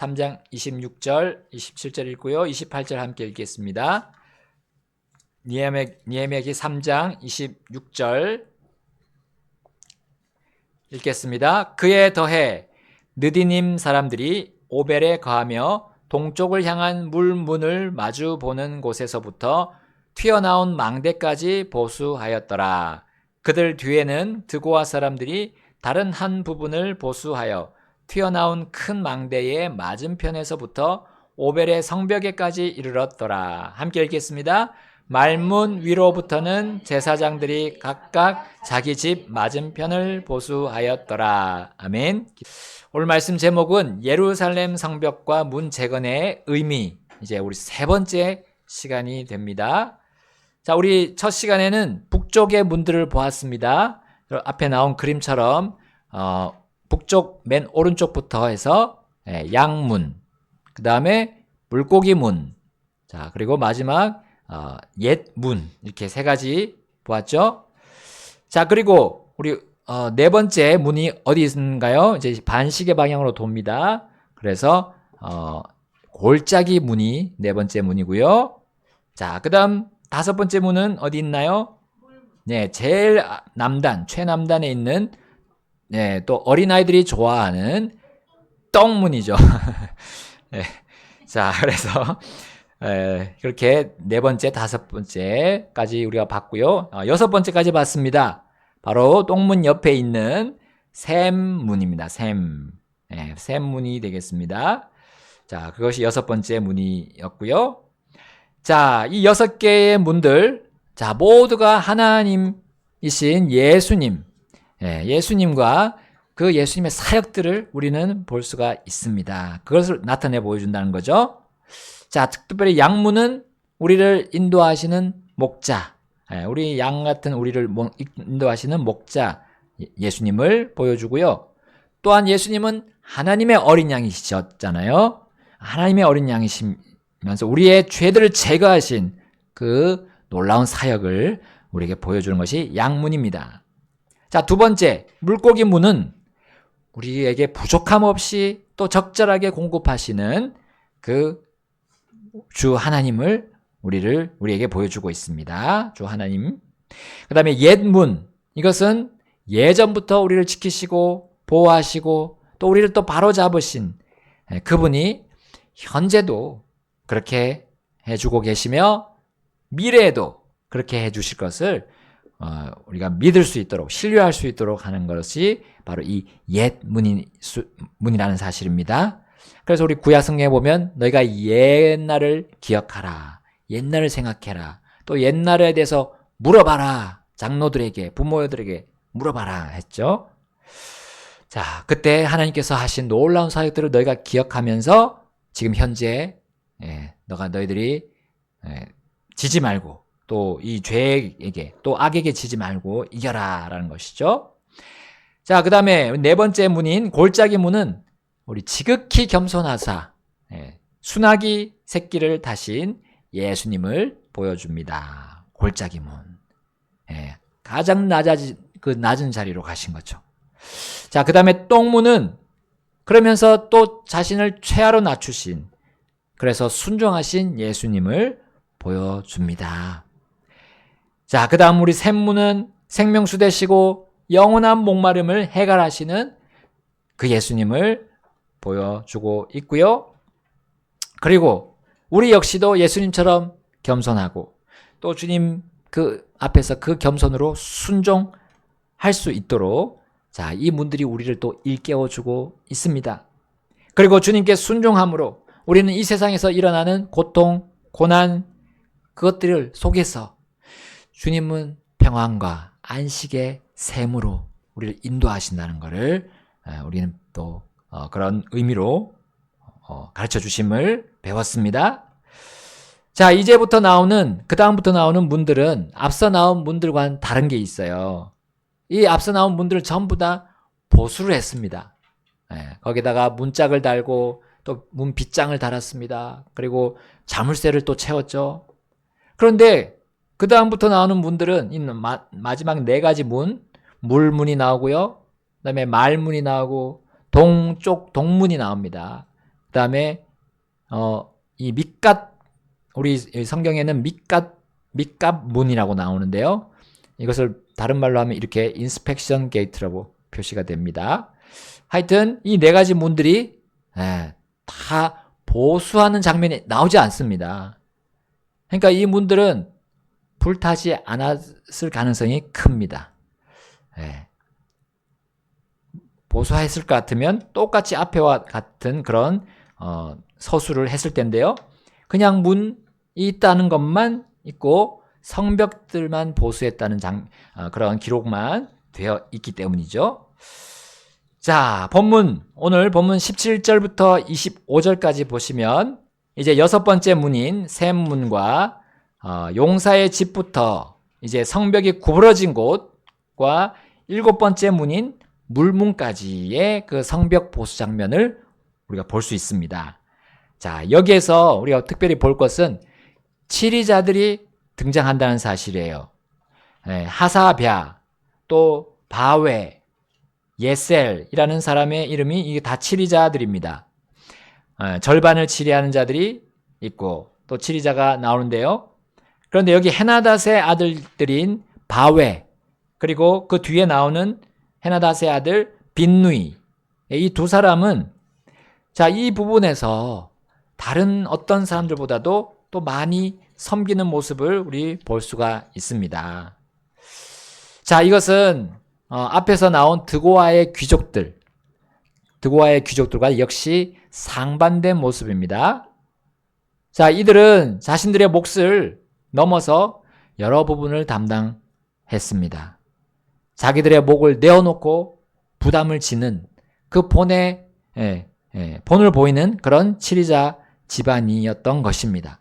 3장 26절, 27절 읽고요. 28절 함께 읽겠습니다. 니에메기 3장 26절 읽겠습니다. 그에 더해 느디님 사람들이 오벨에 거하며 동쪽을 향한 물문을 마주 보는 곳에서부터 튀어나온 망대까지 보수하였더라. 그들 뒤에는 드고아 사람들이 다른 한 부분을 보수하여 튀어나온 큰 망대의 맞은편에서부터 오벨의 성벽에까지 이르렀더라. 함께 읽겠습니다. 말문 위로부터는 제사장들이 각각 자기 집 맞은편을 보수하였더라. 아멘. 오늘 말씀 제목은 예루살렘 성벽과 문 재건의 의미. 이제 우리 세 번째 시간이 됩니다. 자, 우리 첫 시간에는 북쪽의 문들을 보았습니다. 앞에 나온 그림처럼 어, 북쪽 맨 오른쪽부터 해서 예, 양문, 그 다음에 물고기 문, 자 그리고 마지막 어, 옛문 이렇게 세 가지 보았죠. 자 그리고 우리 어, 네 번째 문이 어디 있는가요? 이제 반시계 방향으로 돕니다. 그래서 어, 골짜기 문이 네 번째 문이고요. 자 그다음 다섯 번째 문은 어디 있나요? 네, 제일 남단, 최남단에 있는 네, 또 어린아이들이 좋아하는 똥문이죠. 네, 자, 그래서 에, 그렇게 네 번째, 다섯 번째까지 우리가 봤고요. 어, 여섯 번째까지 봤습니다. 바로 똥문 옆에 있는 샘문입니다. 샘. 네, 샘문이 되겠습니다. 자, 그것이 여섯 번째 문이었고요. 자, 이 여섯 개의 문들, 자, 모두가 하나님이신 예수님, 예, 예수님과 그 예수님의 사역들을 우리는 볼 수가 있습니다. 그것을 나타내 보여준다는 거죠. 자, 특별히 양문은 우리를 인도하시는 목자, 예, 우리 양 같은 우리를 인도하시는 목자 예수님을 보여주고요. 또한 예수님은 하나님의 어린 양이셨잖아요. 하나님의 어린 양이시면서 우리의 죄들을 제거하신 그 놀라운 사역을 우리에게 보여주는 것이 양문입니다. 자, 두 번째, 물고기 문은 우리에게 부족함 없이 또 적절하게 공급하시는 그 주 하나님을 우리를 우리에게 보여주고 있습니다. 주 하나님. 그다음에 옛문 이것은 예전부터 우리를 지키시고 보호하시고 또 우리를 또 바로 잡으신 예, 그분이 현재도 그렇게 해주고 계시며 미래에도 그렇게 해주실 것을 어, 우리가 믿을 수 있도록 신뢰할 수 있도록 하는 것이 바로 이 옛 문이 문이라는 사실입니다. 그래서 우리 구약 성경에 보면 너희가 옛날을 기억하라. 옛날을 생각해라. 또 옛날에 대해서 물어봐라. 장로들에게 부모들에게 물어봐라 했죠. 자, 그때 하나님께서 하신 놀라운 사역들을 너희가 기억하면서 지금 현재 예, 너가 너희들이 예, 지지 말고 또 이 죄에게 또 악에게 지지 말고 이겨라라는 것이죠. 자, 그 다음에 네 번째 문인 골짜기 문은 우리 지극히 겸손하사 예, 순하기 새끼를 다신 예수님을 보여줍니다. 골짜기 문. 예, 가장 낮아진 그 낮은 자리로 가신 거죠. 자, 그 다음에 똥문은 그러면서 또 자신을 최하로 낮추신 그래서 순종하신 예수님을 보여줍니다. 자, 그 다음 우리 샘문은 생명수 되시고 영원한 목마름을 해결하시는 그 예수님을 보여주고 있고요. 그리고 우리 역시도 예수님처럼 겸손하고 또 주님 그 앞에서 그 겸손으로 순종할 수 있도록 자, 이 문들이 우리를 또 일깨워 주고 있습니다. 그리고 주님께 순종함으로 우리는 이 세상에서 일어나는 고통, 고난, 그것들을 속에서 주님은 평안과 안식의 샘으로 우리를 인도하신다는 것을 우리는 또 어, 그런 의미로 어, 가르쳐 주심을 배웠습니다. 자, 이제부터 나오는, 그 다음부터 나오는 문들은 앞서 나온 문들과는 다른 게 있어요. 이 앞서 나온 문들을 전부 다 보수를 했습니다. 예, 거기다가 문짝을 달고 또 문 빗장을 달았습니다. 그리고 자물쇠를 또 채웠죠. 그런데 그 다음부터 나오는 문들은 있는 마, 마지막 네 가지 문, 물문이 나오고요. 그 다음에 말문이 나오고 동쪽 동문이 나옵니다. 그 다음에 어, 이 밑갓 우리 성경에는 밑갓 밑갓 문이라고 나오는데요. 이것을 다른 말로 하면 이렇게 인스펙션 게이트라고 표시가 됩니다. 하여튼 이 네 가지 문들이 예, 다 보수하는 장면이 나오지 않습니다. 그러니까 이 문들은 불타지 않았을 가능성이 큽니다. 예. 보수했을 것 같으면 똑같이 앞에와 같은 그런 어, 서술을 했을 텐데요. 그냥 문이 있다는 것만 있고 성벽들만 보수했다는 장, 어, 그런 기록만 되어 있기 때문이죠. 자, 본문 오늘 본문 17절부터 25절까지 보시면 이제 여섯 번째 문인 샘문과 어, 용사의 집부터 이제 성벽이 구부러진 곳과 일곱 번째 문인 물문까지의 그 성벽 보수 장면을 우리가 볼 수 있습니다. 자, 여기에서 우리가 특별히 볼 것은 치리자들이 등장한다는 사실이에요. 예, 하사럜, 또 바웨, 예셀이라는 사람의 이름이 이게 다 치리자들입니다. 예, 절반을 치리하는 자들이 있고 또 치리자가 나오는데요. 그런데 여기 헤나닷의 아들들인 바웨 그리고 그 뒤에 나오는 헤나닷의 아들 빈누이 이 두 사람은 자 이 부분에서 다른 어떤 사람들보다도 또 많이 섬기는 모습을 우리 볼 수가 있습니다. 자 이것은 어, 앞에서 나온 드고아의 귀족들 드고아의 귀족들과 역시 상반된 모습입니다. 자 이들은 자신들의 몫을 넘어서 여러 부분을 담당했습니다. 자기들의 목을 내어놓고 부담을 지는 그 본의 예, 예, 본을 보이는 그런 치리자 집안이었던 것입니다.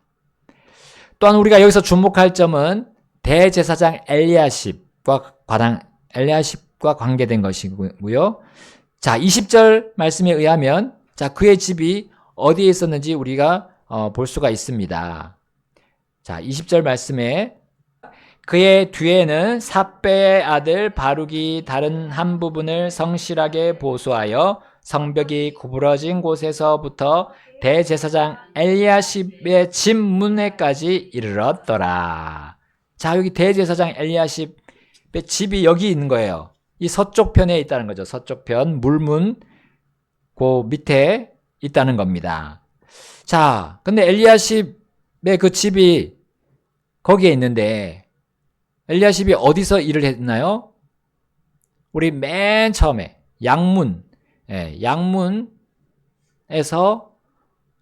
또한 우리가 여기서 주목할 점은 대제사장 엘리야십과 과당 엘리야십과 관계된 것이고요. 자, 20절 말씀에 의하면 자, 그의 집이 어디에 있었는지 우리가 어, 볼 수가 있습니다. 자, 20절 말씀에 그의 뒤에는 삽배의 아들 바룩이 다른 한 부분을 성실하게 보수하여 성벽이 구부러진 곳에서부터 대제사장 엘리야십의 집 문에까지 이르렀더라. 자, 여기 대제사장 엘리야십의 집이 여기 있는 거예요. 이 서쪽 편에 있다는 거죠. 서쪽 편 물문 그 밑에 있다는 겁니다. 자, 근데 엘리야십의 그 집이 거기에 있는데 엘리야십이 어디서 일을 했나요? 우리 맨 처음에 양문, 예, 양문에서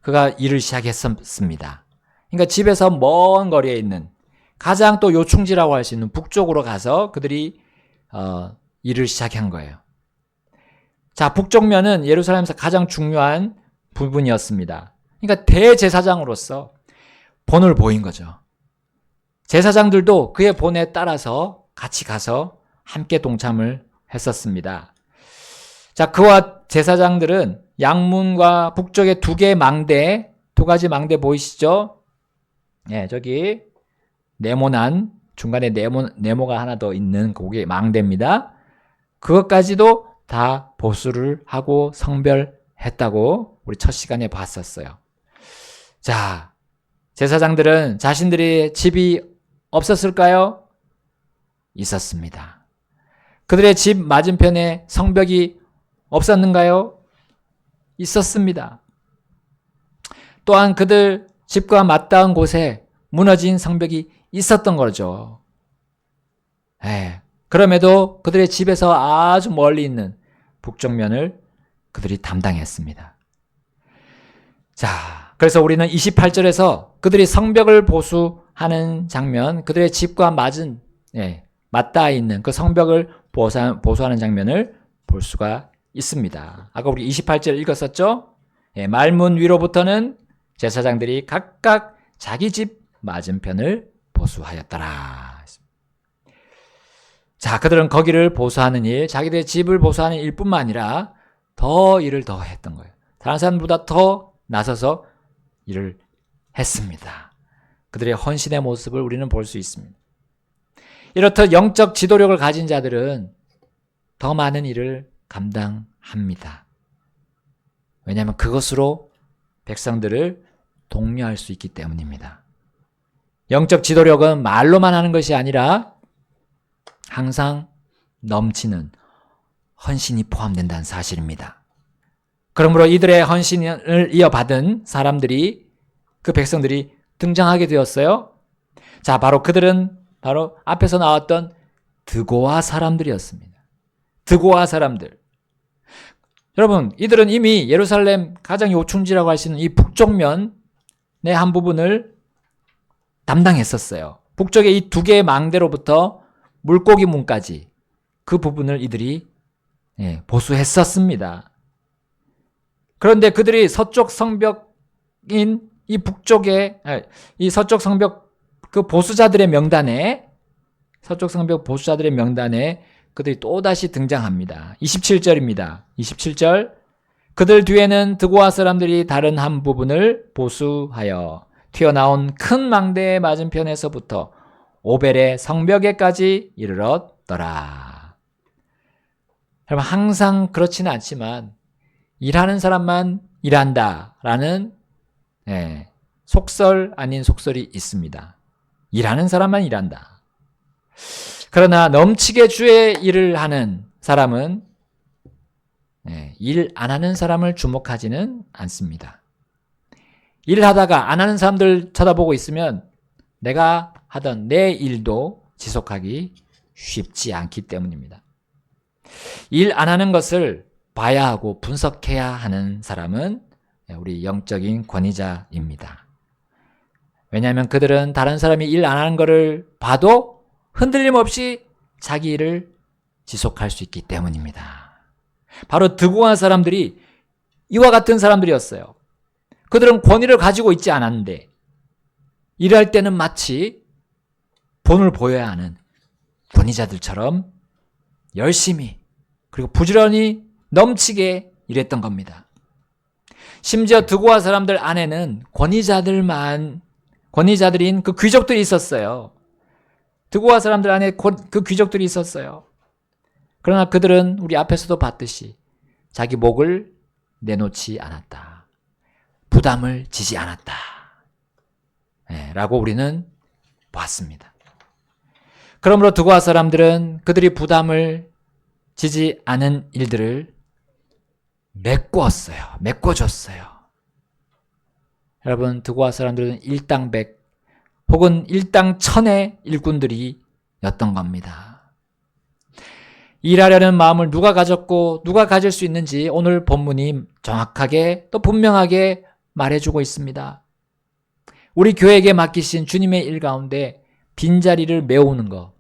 그가 일을 시작했습니다. 그러니까 집에서 먼 거리에 있는 가장 또 요충지라고 할 수 있는 북쪽으로 가서 그들이 어, 일을 시작한 거예요. 자, 북쪽면은 예루살렘에서 가장 중요한 부분이었습니다. 그러니까 대제사장으로서 본을 보인 거죠. 제사장들도 그의 본에 따라서 같이 가서 함께 동참을 했었습니다. 자, 그와 제사장들은 양문과 북쪽에 두 개의 망대, 두 가지 망대 보이시죠? 예, 저기 네모난 중간에 네모 네모가 하나 더 있는 그게 망대입니다. 그것까지도 다 보수를 하고 성별했다고 우리 첫 시간에 봤었어요. 자, 제사장들은 자신들의 집이 없었을까요? 있었습니다. 그들의 집 맞은편에 성벽이 없었는가요? 있었습니다. 또한 그들 집과 맞닿은 곳에 무너진 성벽이 있었던 거죠. 예. 그럼에도 그들의 집에서 아주 멀리 있는 북쪽면을 그들이 담당했습니다. 자, 그래서 우리는 28절에서 그들이 성벽을 보수 하는 장면, 그들의 집과 맞은, 예, 맞닿아 있는 그 성벽을 보수, 보수 하는 장면을 볼 수가 있습니다. 아까 우리 28절 읽었었죠? 예, 말문 위로부터는 제사장들이 각각 자기 집 맞은편을 보수하였더라. 자, 그들은 거기를 보수하는 일, 자기들의 집을 보수하는 일뿐만 아니라 더 일을 더 했던 거예요. 다른 사람보다 더 나서서 일을 했습니다. 그들의 헌신의 모습을 우리는 볼 수 있습니다. 이렇듯 영적 지도력을 가진 자들은 더 많은 일을 감당합니다. 왜냐하면 그것으로 백성들을 독려할 수 있기 때문입니다. 영적 지도력은 말로만 하는 것이 아니라 항상 넘치는 헌신이 포함된다는 사실입니다. 그러므로 이들의 헌신을 이어받은 사람들이 그 백성들이 등장하게 되었어요. 자, 바로 그들은 바로 앞에서 나왔던 드고아 사람들이었습니다. 드고아 사람들. 여러분, 이들은 이미 예루살렘 가장 요충지라고 있는 이 북쪽면의 한 부분을 담당했었어요. 북쪽의 이 두 개의 망대로부터 물고기 문까지 그 부분을 이들이 예, 보수했었습니다. 그런데 그들이 서쪽 성벽인 이 북쪽의 아, 이 서쪽 성벽 그 보수자들의 명단에 서쪽 성벽 보수자들의 명단에 그들이 또다시 등장합니다. 27절입니다. 27절 그들 뒤에는 드고아 사람들이 다른 한 부분을 보수하여 튀어나온 큰 망대의 맞은편에서부터 오벨의 성벽에까지 이르렀더라. 여러분 항상 그렇지는 않지만 일하는 사람만 일한다라는 예, 속설 아닌 속설이 있습니다. 일하는 사람만 일한다. 그러나 넘치게 주의 일을 하는 사람은 예, 일안 하는 사람을 주목하지는 않습니다. 일하다가 안 하는 사람들 쳐다보고 있으면 내가 하던 내 일도 지속하기 쉽지 않기 때문입니다. 일 안 하는 것을 봐야 하고 분석해야 하는 사람은 우리 영적인 권위자입니다. 왜냐하면 그들은 다른 사람이 일 안 하는 것을 봐도 흔들림 없이 자기 일을 지속할 수 있기 때문입니다. 바로 드고한 사람들이 이와 같은 사람들이었어요. 그들은 권위를 가지고 있지 않았는데 일할 때는 마치 본을 보여야 하는 권위자들처럼 열심히 그리고 부지런히 넘치게 일했던 겁니다. 심지어 드고아 사람들 안에는 권위자들만 권위자들인 그 귀족들이 있었어요. 드고아 사람들 안에 그 귀족들이 있었어요. 그러나 그들은 우리 앞에서도 봤듯이 자기 목을 내놓지 않았다. 부담을 지지 않았다. 네, 라고 우리는 봤습니다. 그러므로 드고아 사람들은 그들이 부담을 지지 않은 일들을 메꾸었어요. 메꿔줬어요. 여러분, 드고아 사람들은 일당 백 혹은 일당 천의 일꾼들이 였던 겁니다. 일하려는 마음을 누가 가졌고 누가 가질 수 있는지 오늘 본문이 정확하게 또 분명하게 말해주고 있습니다. 우리 교회에게 맡기신 주님의 일 가운데 빈자리를 메우는 것,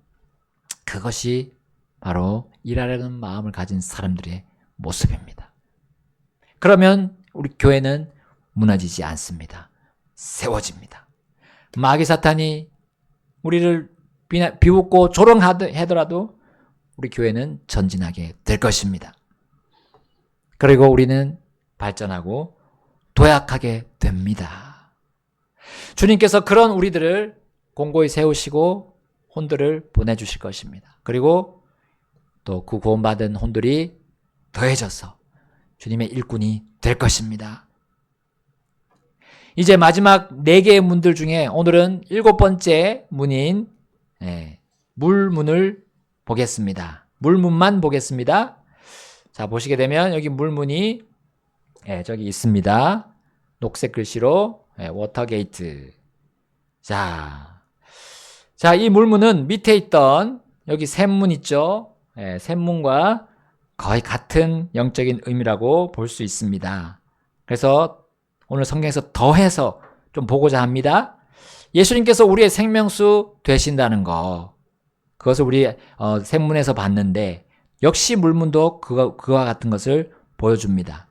그것이 바로 일하려는 마음을 가진 사람들의 모습입니다. 그러면 우리 교회는 무너지지 않습니다. 세워집니다. 마귀 사탄이 우리를 비웃고 조롱하더라도 우리 교회는 전진하게 될 것입니다. 그리고 우리는 발전하고 도약하게 됩니다. 주님께서 그런 우리들을 공고히 세우시고 혼들을 보내주실 것입니다. 그리고 또 그 구원받은 혼들이 더해져서 주님의 일꾼이 될 것입니다. 이제 마지막 네 개의 문들 중에 오늘은 일곱 번째 문인 예, 물문을 보겠습니다. 물문만 보겠습니다. 자 보시게 되면 여기 물문이 예, 저기 있습니다. 녹색 글씨로 예, 워터게이트. 자, 자, 이 물문은 밑에 있던 여기 샘문 있죠? 예, 샘문과 거의 같은 영적인 의미라고 볼 수 있습니다. 그래서 오늘 성경에서 더해서 좀 보고자 합니다. 예수님께서 우리의 생명수 되신다는 거. 그것을 우리 어, 샘문에서 봤는데 역시 물문도 그와, 그와 같은 것을 보여줍니다.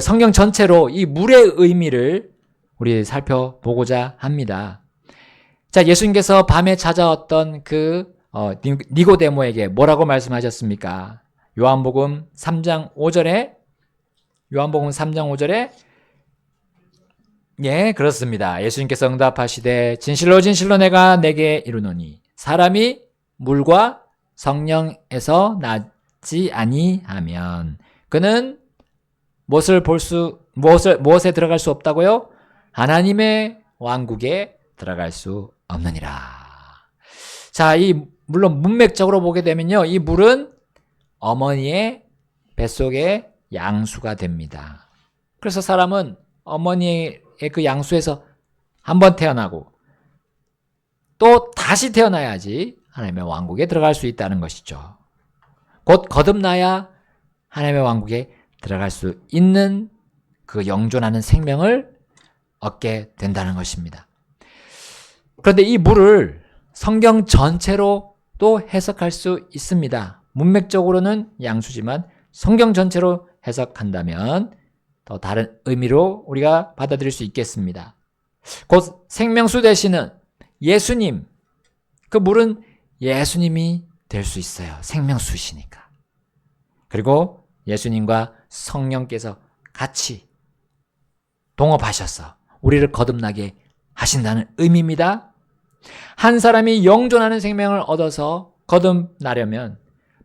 성경 전체로 이 물의 의미를 우리 살펴보고자 합니다. 자, 예수님께서 밤에 찾아왔던 그 어, 니고데모에게 뭐라고 말씀하셨습니까? 요한복음 3장 5절에 요한복음 3장 5절에 예, 그렇습니다. 예수님께서 응답하시되 진실로 진실로 내가 내게 이르노니 사람이 물과 성령에서 나지 아니하면 그는 무엇을 볼 수, 무엇을, 무엇에 들어갈 수 없다고요? 하나님의 왕국에 들어갈 수 없느니라. 자, 이, 물론 문맥적으로 보게 되면요. 이 물은 어머니의 뱃속에 양수가 됩니다. 그래서 사람은 어머니의 그 양수에서 한 번 태어나고 또 다시 태어나야지 하나님의 왕국에 들어갈 수 있다는 것이죠. 곧 거듭나야 하나님의 왕국에 들어갈 수 있는 그 영존하는 생명을 얻게 된다는 것입니다. 그런데 이 물을 성경 전체로 또 해석할 수 있습니다. 문맥적으로는 양수지만 성경 전체로 해석한다면 더 다른 의미로 우리가 받아들일 수 있겠습니다. 곧 생명수 되시는 예수님, 그 물은 예수님이 될 수 있어요. 생명수시니까. 그리고 예수님과 성령께서 같이 동업하셔서 우리를 거듭나게 하신다는 의미입니다. 한 사람이 영존하는 생명을 얻어서 거듭나려면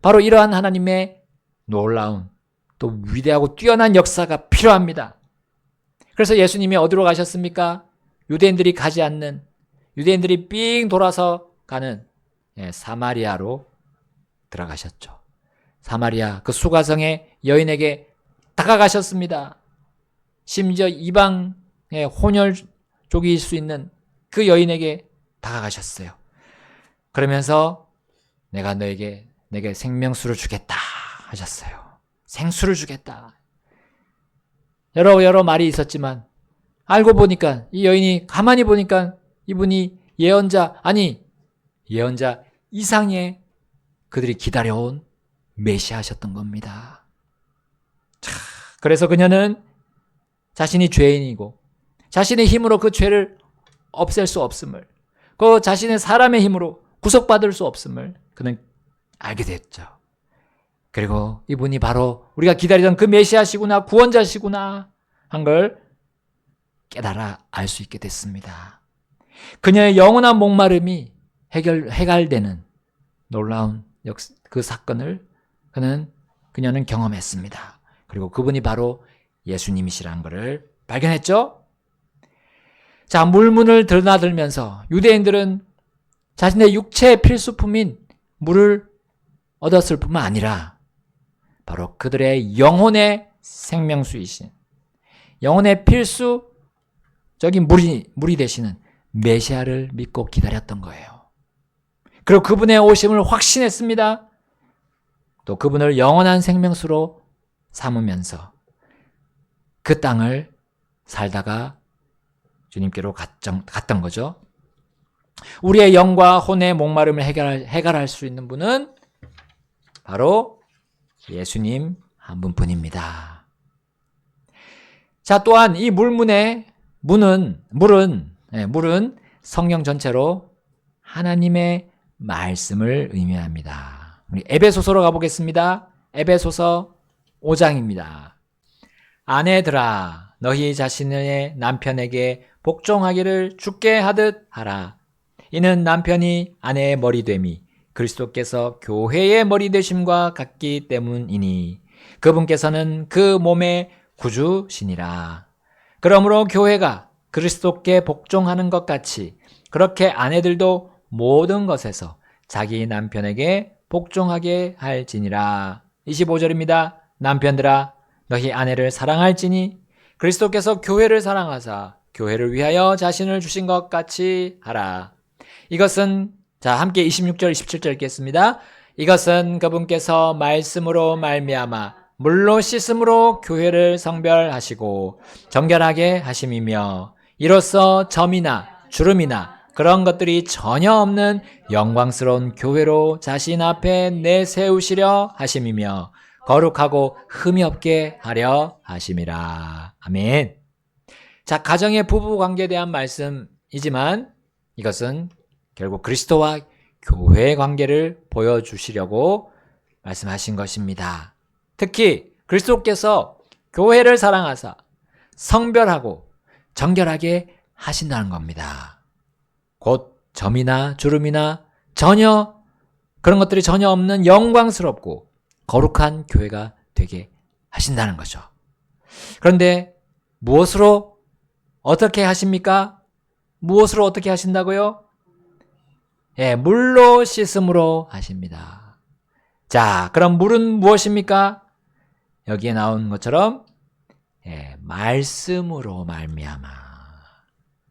바로 이러한 하나님의 놀라운 또 위대하고 뛰어난 역사가 필요합니다. 그래서 예수님이 어디로 가셨습니까? 유대인들이 가지 않는 유대인들이 삥 돌아서 가는 예, 사마리아로 들어가셨죠. 사마리아 그 수가성의 여인에게 다가가셨습니다. 심지어 이방의 혼혈족일 수 있는 그 여인에게 다가가셨어요. 그러면서 내가 너에게 내게 생명수를 주겠다 하셨어요. 생수를 주겠다. 여러 여러 말이 있었지만 알고 보니까 이 여인이 가만히 보니까 이분이 예언자 아니 예언자 이상의 그들이 기다려온 메시아셨던 겁니다. 자, 그래서 그녀는 자신이 죄인이고 자신의 힘으로 그 죄를 없앨 수 없음을 그 자신의 사람의 힘으로 구속받을 수 없음을 그는 알게 됐죠. 그리고 이분이 바로 우리가 기다리던 그 메시아시구나 구원자시구나 한 걸 깨달아 알 수 있게 됐습니다. 그녀의 영원한 목마름이 해결 해갈되는 놀라운 역, 그 사건을 그는 그녀는 경험했습니다. 그리고 그분이 바로 예수님이시라는 것을 발견했죠. 자, 물문을 드나들면서 유대인들은 자신의 육체의 필수품인 물을 얻었을 뿐만 아니라 바로 그들의 영혼의 생명수이신 영혼의 필수적인 물이, 물이 되시는 메시아를 믿고 기다렸던 거예요. 그리고 그분의 오심을 확신했습니다. 또 그분을 영원한 생명수로 삼으면서 그 땅을 살다가 주님께로 갔던, 거죠. 우리의 영과 혼의 목마름을 해결할, 해결할 수 있는 분은 바로 예수님 한 분뿐입니다. 자, 또한 이 물문의 문은, 물은, 네, 물은 성령 전체로 하나님의 말씀을 의미합니다. 우리 에베소서로 가보겠습니다. 에베소서 5장입니다. 아내들아, 너희 자신의 남편에게 복종하기를 죽게 하듯 하라. 이는 남편이 아내의 머리 됨이 그리스도께서 교회의 머리 되심과 같기 때문이니 그분께서는 그 몸의 구주시니라. 그러므로 교회가 그리스도께 복종하는 것 같이 그렇게 아내들도 모든 것에서 자기 남편에게 복종하게 할지니라. 25절입니다. 남편들아 너희 아내를 사랑할지니 그리스도께서 교회를 사랑하사 교회를 위하여 자신을 주신 것 같이 하라. 이것은 자 함께 26절 27절 읽겠습니다. 이것은 그분께서 말씀으로 말미암아 물로 씻음으로 교회를 성별하시고 정결하게 하심이며 이로써 점이나 주름이나 그런 것들이 전혀 없는 영광스러운 교회로 자신 앞에 내세우시려 하심이며 거룩하고 흠이 없게 하려 하심이라. 아멘. 자, 가정의 부부 관계에 대한 말씀이지만 이것은 결국 그리스도와 교회의 관계를 보여주시려고 말씀하신 것입니다. 특히 그리스도께서 교회를 사랑하사 성별하고 정결하게 하신다는 겁니다. 곧 점이나 주름이나 전혀 그런 것들이 전혀 없는 영광스럽고 거룩한 교회가 되게 하신다는 거죠. 그런데 무엇으로 어떻게 하십니까? 무엇으로 어떻게 하신다고요? 예, 물로 씻음으로 하십니다. 자, 그럼 물은 무엇입니까? 여기에 나온 것처럼 예, 말씀으로 말미암아.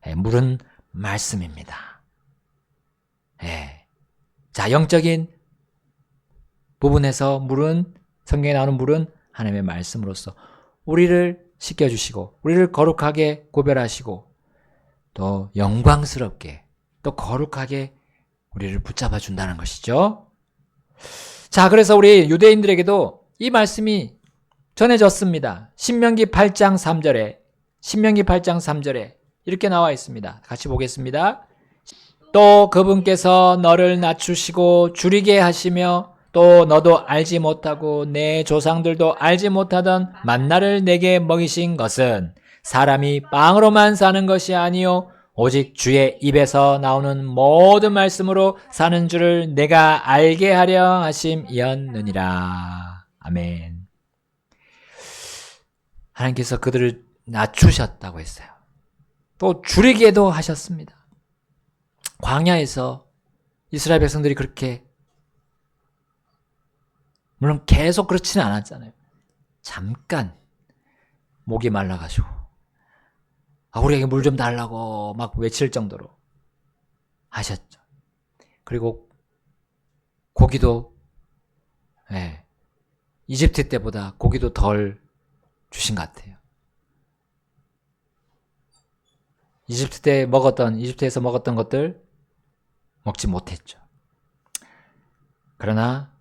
예, 물은 말씀입니다. 예. 자, 영적인 부분에서 물은 성경에 나오는 물은 하나님의 말씀으로서 우리를 씻겨 주시고 우리를 거룩하게 구별하시고 또 영광스럽게 또 거룩하게 우리를 붙잡아 준다는 것이죠. 자, 그래서 우리 유대인들에게도 이 말씀이 전해졌습니다. 신명기 8장 3절에 신명기 8장 3절에 이렇게 나와 있습니다. 같이 보겠습니다. 또 그분께서 너를 낮추시고 줄이게 하시며 또 너도 알지 못하고 내 조상들도 알지 못하던 만나를 내게 먹이신 것은 사람이 빵으로만 사는 것이 아니요 오직 주의 입에서 나오는 모든 말씀으로 사는 줄을 내가 알게 하려 하심이었느니라. 아멘. 하나님께서 그들을 낮추셨다고 했어요. 또 줄이게도 하셨습니다. 광야에서 이스라엘 백성들이 그렇게 물론 계속 그렇지는 않았잖아요. 잠깐 목이 말라가지고 아, 우리에게 물 좀 달라고 막 외칠 정도로 하셨죠. 그리고 고기도 예, 이집트 때보다 고기도 덜 주신 것 같아요. 이집트 때 먹었던 이집트에서 먹었던 것들 먹지 못했죠. 그러나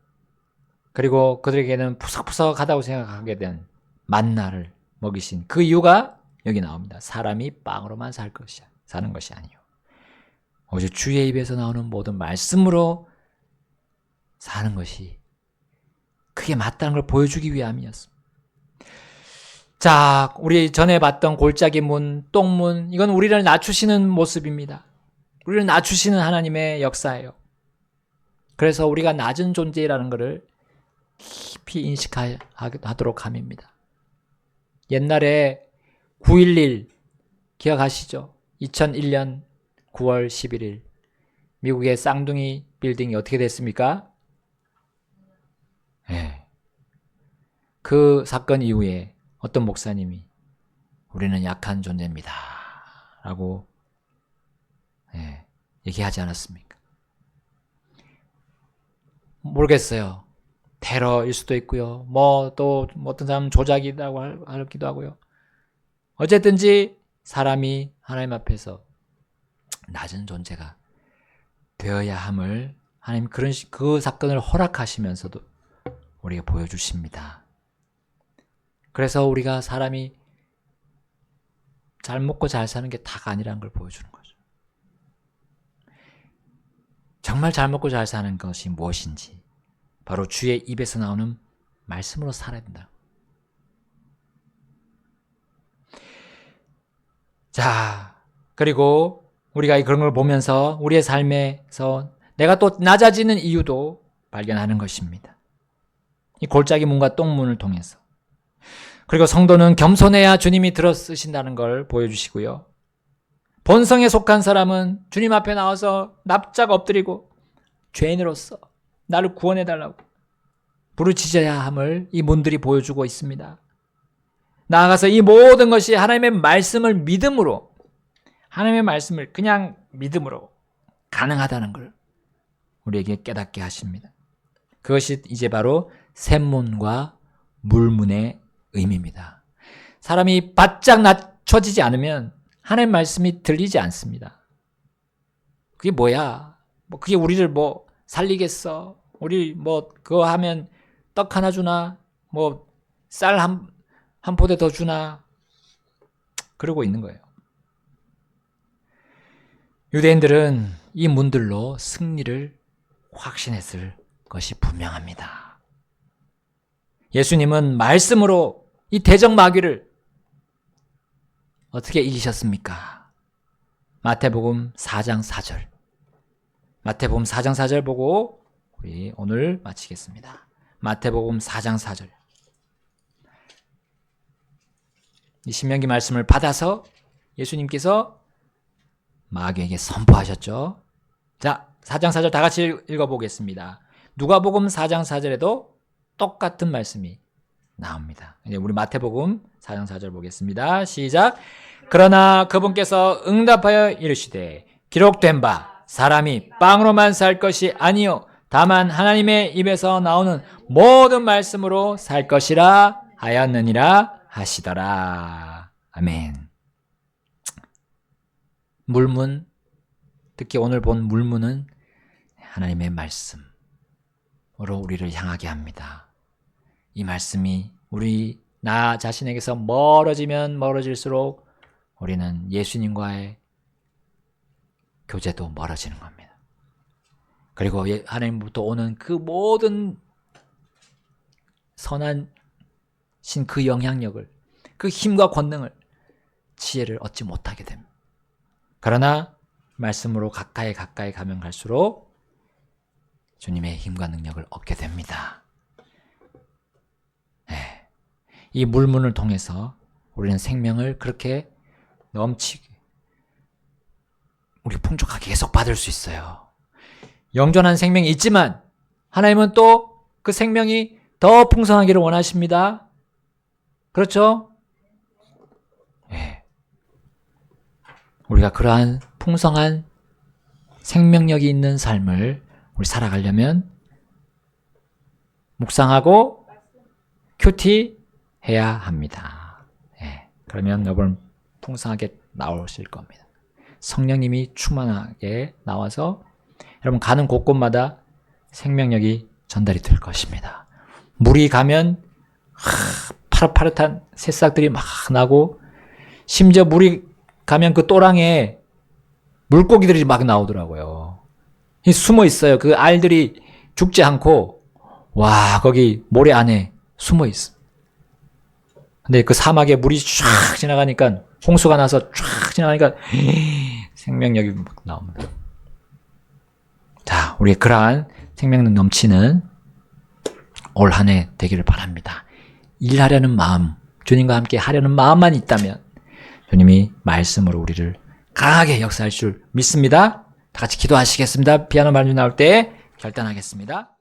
그리고 그들에게는 푸석푸석하다고 생각하게 된 만나를 먹이신 그 이유가 여기 나옵니다. 사람이 빵으로만 살 것이 사는 것이 아니요. 오직 주의 입에서 나오는 모든 말씀으로 사는 것이 그게 맞다는 걸 보여주기 위함이었습니다. 자, 우리 전에 봤던 골짜기 문, 똥문, 이건 우리를 낮추시는 모습입니다. 우리를 낮추시는 하나님의 역사예요. 그래서 우리가 낮은 존재라는 것을 깊이 인식하도록 함입니다. 옛날에 9.11 기억하시죠? 2001년 9월 11일 미국의 쌍둥이 빌딩이 어떻게 됐습니까? 네. 그 사건 이후에 어떤 목사님이 우리는 약한 존재입니다. 라고 네, 얘기하지 않았습니까? 모르겠어요. 테러일 수도 있고요. 뭐 또 어떤 사람은 조작이라고 하기도 하고요. 어쨌든지 사람이 하나님 앞에서 낮은 존재가 되어야 함을 하나님 그런 그 사건을 허락하시면서도 우리가 보여주십니다. 그래서 우리가 사람이 잘 먹고 잘 사는 게 다가 아니라는 걸 보여주는 거죠. 정말 잘 먹고 잘 사는 것이 무엇인지 바로 주의 입에서 나오는 말씀으로 살아야 된다. 자, 그리고 우리가 그런 걸 보면서 우리의 삶에서 내가 또 낮아지는 이유도 발견하는 것입니다. 이 골짜기 문과 똥문을 통해서. 그리고 성도는 겸손해야 주님이 들어 쓰신다는 걸 보여주시고요. 본성에 속한 사람은 주님 앞에 나와서 납작 엎드리고 죄인으로서 나를 구원해달라고 부르짖어야 함을 이 문들이 보여주고 있습니다. 나아가서 이 모든 것이 하나님의 말씀을 믿음으로, 하나님의 말씀을 그냥 믿음으로 가능하다는 걸 우리에게 깨닫게 하십니다. 그것이 이제 바로 샘문과 물문의 의미입니다. 사람이 바짝 낮춰지지 않으면 하나님의 말씀이 들리지 않습니다. 그게 뭐야? 뭐 그게 우리를 뭐 살리겠어? 우리 뭐 그거 하면 떡 하나 주나? 뭐 쌀 한 한 포대 더 주나? 그러고 있는 거예요. 유대인들은 이 문들로 승리를 확신했을 것이 분명합니다. 예수님은 말씀으로 이 대적 마귀를 어떻게 이기셨습니까? 마태복음 4장 4절. 마태복음 4장 4절 보고 우리 오늘 마치겠습니다. 마태복음 4장 4절. 이 신명기 말씀을 받아서 예수님께서 마귀에게 선포하셨죠. 자, 4장 4절 다 같이 읽어보겠습니다. 누가복음 4장 4절에도 똑같은 말씀이 나옵니다. 이제 우리 마태복음 4장 4절 보겠습니다. 시작. 그러나 그분께서 응답하여 이르시되 기록된 바 사람이 빵으로만 살 것이 아니요 다만 하나님의 입에서 나오는 모든 말씀으로 살 것이라 하였느니라 하시더라. 아멘. 물문 특히 오늘 본 물문은 하나님의 말씀으로 우리를 향하게 합니다. 이 말씀이 우리 나 자신에게서 멀어지면 멀어질수록 우리는 예수님과의 교제도 멀어지는 겁니다. 그리고 예- 하나님부터 오는 그 모든 선한 신그 영향력을 그 힘과 권능을 지혜를 얻지 못하게 됩니다. 그러나 말씀으로 가까이 가까이 가면 갈수록 주님의 힘과 능력을 얻게 됩니다. 네. 이 물문을 통해서 우리는 생명을 그렇게 넘치게 우리 풍족하게 계속 받을 수 있어요. 영존한 생명이 있지만 하나님은 또 그 생명이 더 풍성하기를 원하십니다. 그렇죠? 예. 우리가 그러한 풍성한 생명력이 있는 삶을 우리 살아가려면 묵상하고 큐티 해야 합니다. 예. 그러면 여러분 풍성하게 나오실 겁니다. 성령님이 충만하게 나와서 여러분 가는 곳곳마다 생명력이 전달이 될 것입니다. 물이 가면 하, 파릇파릇한 새싹들이 막 나고 심지어 물이 가면 그 또랑에 물고기들이 막 나오더라고요. 이 숨어 있어요. 그 알들이 죽지 않고 와 거기 모래 안에 숨어 있어. 근데 그 사막에 물이 쫙 지나가니까 홍수가 나서 쫙 지나가니까 생명력이 막 나옵니다. 자, 우리 그러한 생명력 넘치는 올 한 해 되기를 바랍니다. 일하려는 마음, 주님과 함께 하려는 마음만 있다면 주님이 말씀으로 우리를 강하게 역사할 줄 믿습니다. 다 같이 기도하시겠습니다. 피아노 말씀 나올 때 결단하겠습니다.